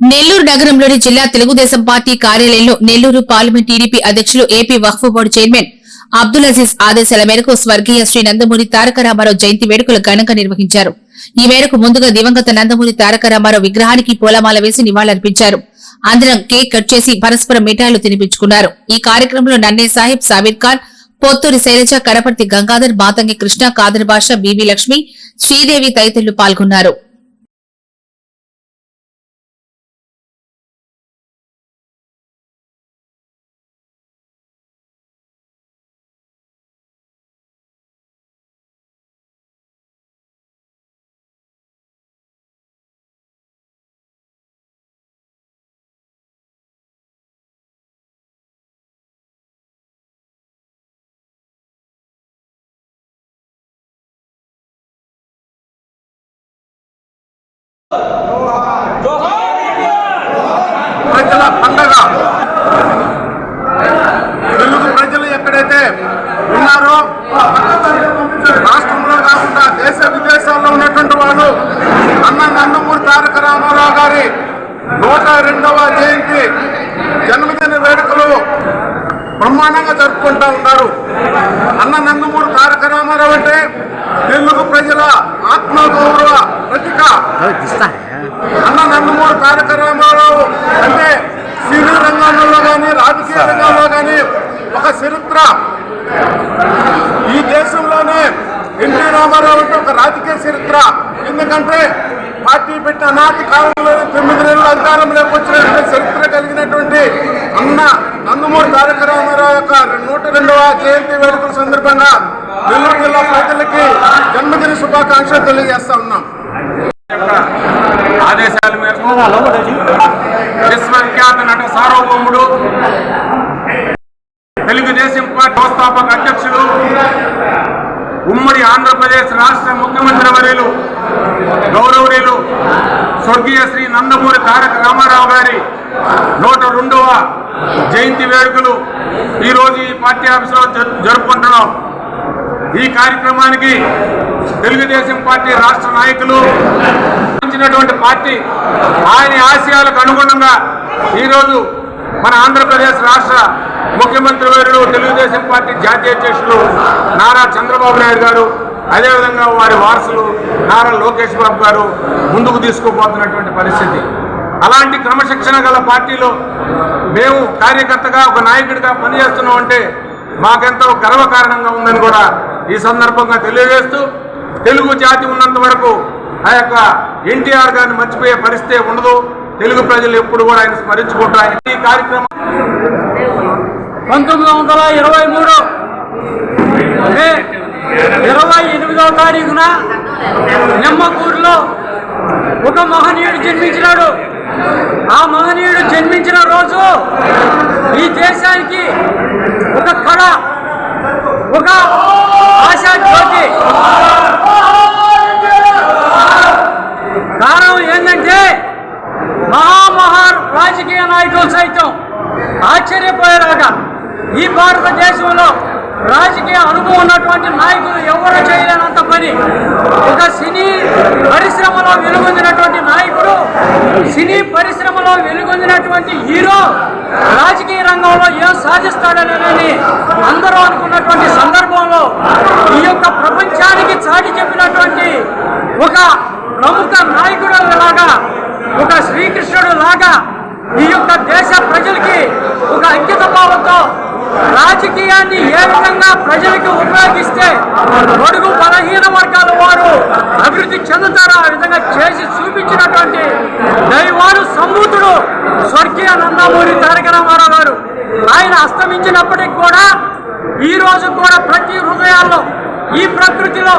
నెల్లూరు నగరంలోని జిల్లా తెలుగుదేశం పార్టీ కార్యాలయంలో నెల్లూరు పార్లమెంట్ టీడీపీ అధ్యక్షులు AP Waqf board chairman Abdul Aziz ఆదేశాల మేరకు స్వర్గీయ శ్రీ నందమూరి తారక రామారావు జయంతి వేడుకలు ఘనంగా నిర్వహించారు. ఈ మేరకు ముందుగా దివంగత నందమూరి తారక రామారావు విగ్రహానికి పూలమాల వేసి నివాళులర్పించారు. అందరం కేక్ కట్ చేసి పరస్పరం మిఠాయిలు తినిపించుకున్నారు. ఈ కార్యక్రమంలో నన్నే సాహిబ్ సాబీర్ ఖాన్ పొత్తూరి శైలజ కరపర్తి గంగాధర్ బాతంగి కృష్ణ కాదర్ భాష బీవీ లక్ష్మి శ్రీదేవి తదితరులు పాల్గొన్నారు. ప్రజల పండగ. తెలుగు ప్రజలు ఎక్కడైతే ఉన్నారో రాష్ట్రంలో కాకుండా దేశ విదేశాల్లో ఉన్నటువంటి వాళ్ళు అన్న నందమూరి తారక రామారావు గారి నూట రెండవ జయంతి జన్మదిన వేడుకలు బ్రహ్మాండంగా జరుపుకుంటా ఉన్నారు. అన్న నందమూరి తారక రామారావు అంటే తెలుగు ప్రజల ఆత్మగౌరవ ప్రతీక అన్న నందమూరి తారక రామారావు అంటే సినీ రంగంలో కానీ రాజకీయ రంగంలో కానీ ఒక చరిత్ర. ఈ దేశంలోనే ఎన్టీ రామారావు అంటే ఒక రాజకీయ చరిత్ర. ఎందుకంటే పార్టీ పెట్టిన అనాటి కాలంలో తొమ్మిది నెలలు అధికారంలోకి వచ్చినటువంటి చరిత్ర కలిగినటువంటి అన్న నందమూరి తారక రామారావు యొక్క నూట రెండవ జయంతి వేడుకల సందర్భంగా నెల్లూరు జిల్లా ప్రజలకి జన్మదిన శుభాకాంక్షలు తెలియజేస్తా ఉన్నాం ఆదేశాల మేరకు విశ్వవిఖ్యాత నట సార్వభౌముడు తెలుగుదేశం పార్టీ వ్యవస్థాపక అధ్యక్షులు ఉమ్మడి ఆంధ్రప్రదేశ్ రాష్ట్ర ముఖ్యమంత్రి వర్యులు గౌరవనీయులు స్వర్గీయ శ్రీ నందమూరి తారక రామారావు గారి నూట రెండవ జయంతి వేడుకలు ఈరోజు ఈ పార్టీ ఆఫీసులో జరుపుకుంటున్నాం. ఈ కార్యక్రమానికి తెలుగుదేశం పార్టీ రాష్ట్ర నాయకులు పార్టీ ఆయన ఆశయాలకు అనుగుణంగా ఈరోజు మన ఆంధ్రప్రదేశ్ రాష్ట్ర ముఖ్యమంత్రి వారు తెలుగుదేశం పార్టీ జాతీయ అధ్యక్షులు నారా చంద్రబాబు నాయుడు గారు అదేవిధంగా వారి వారసులు నారా లోకేష్ బాబు గారు ముందుకు తీసుకుపోతున్నటువంటి పరిస్థితి. అలాంటి క్రమశిక్షణ గల పార్టీలో మేము కార్యకర్తగా ఒక నాయకుడిగా పనిచేస్తున్నాం అంటే మాకెంతో గర్వకారణంగా ఉందని కూడా ఈ సందర్భంగా తెలియజేస్తూ తెలుగు జాతి ఉన్నంత వరకు ఆ యొక్క ఎన్టీఆర్ గారిని మర్చిపోయే పరిస్థితి ఉండదు. తెలుగు ప్రజలు ఎప్పుడు కూడా ఆయన స్మరించుకుంటూ ఆయన ఈ కార్యక్రమం పంతొమ్మిది వందల ఇరవై మూడు మే ఇరవై ఎనిమిదవ తారీఖున నిమ్మకూరులో ఒక మహనీయుడు జన్మించినాడు. ఆ మహనీయుడు జన్మించిన రోజు ఈ దేశానికి ఒక కళ ఒక ఆశా జ్యోతి కారణం ఏంటంటే మహామహా రాజకీయ నాయకులు సైతం ఆశ్చర్యపోయేలాగా ఈ భారతదేశంలో రాజకీయ అనుభవం ఉన్నటువంటి నాయకులు ఎవరు చేయలేనంత పని. ఒక సినీ పరిశ్రమలో వెలుగొందినటువంటి నాయకుడు సినీ పరిశ్రమలో వెలుగొందినటువంటి హీరో రాజకీయ రంగంలో ఏం సాధిస్తాడనని అందరూ అనుకున్నటువంటి సందర్భంలో ఈ యొక్క ప్రపంచానికి చాటి చెప్పినటువంటి ఒక ప్రముఖ నాయకుడు లాగా ఒక శ్రీకృష్ణుడు లాగా ఈ యొక్క దేశ ప్రజలకి ఒక అంకిత భావంతో రాజకీయాన్ని ఏ విధంగా ప్రజలకు ఉపయోగిస్తే పొడుగు బలహీన వర్గాల వారు అభివృద్ధి చెందుతారో ఆ విధంగా చేసి చూపించినటువంటి దైవాను సమూతుడు స్వర్గీయ నందమూరి తారక రామారావు గారు. ఆయన అస్తమించినప్పటికి కూడా ఈ రోజు కూడా ప్రతి హృదయాల్లో ఈ ప్రకృతిలో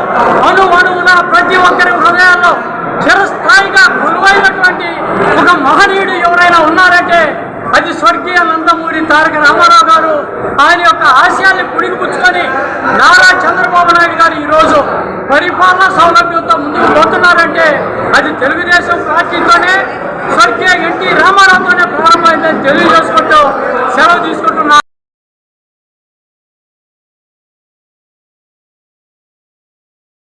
అణు అణువున ప్రతి ఒక్కరి హృదయాల్లో చిరస్థాయిగా కొలువైనటువంటి ఒక మహనీయుడు ఎవరైనా ఉన్నారంటే అది స్వర్గీయ నందమూరి తారక రామారావు గారు ఆయన యొక్క ఆశయాన్ని పుడిగిపుచ్చుకొని నారా చంద్రబాబు నాయుడు గారు ఈరోజు పరిపాలనా సౌలభ్యంతో ముందుకు పోతున్నారంటే అది తెలుగుదేశం పార్టీతోనే స్వర్గీయ ఎన్టీ రామారావుతోనే ప్రారంభమైందని తెలియజేసుకుంటూ సెలవు తీసుకుంటూ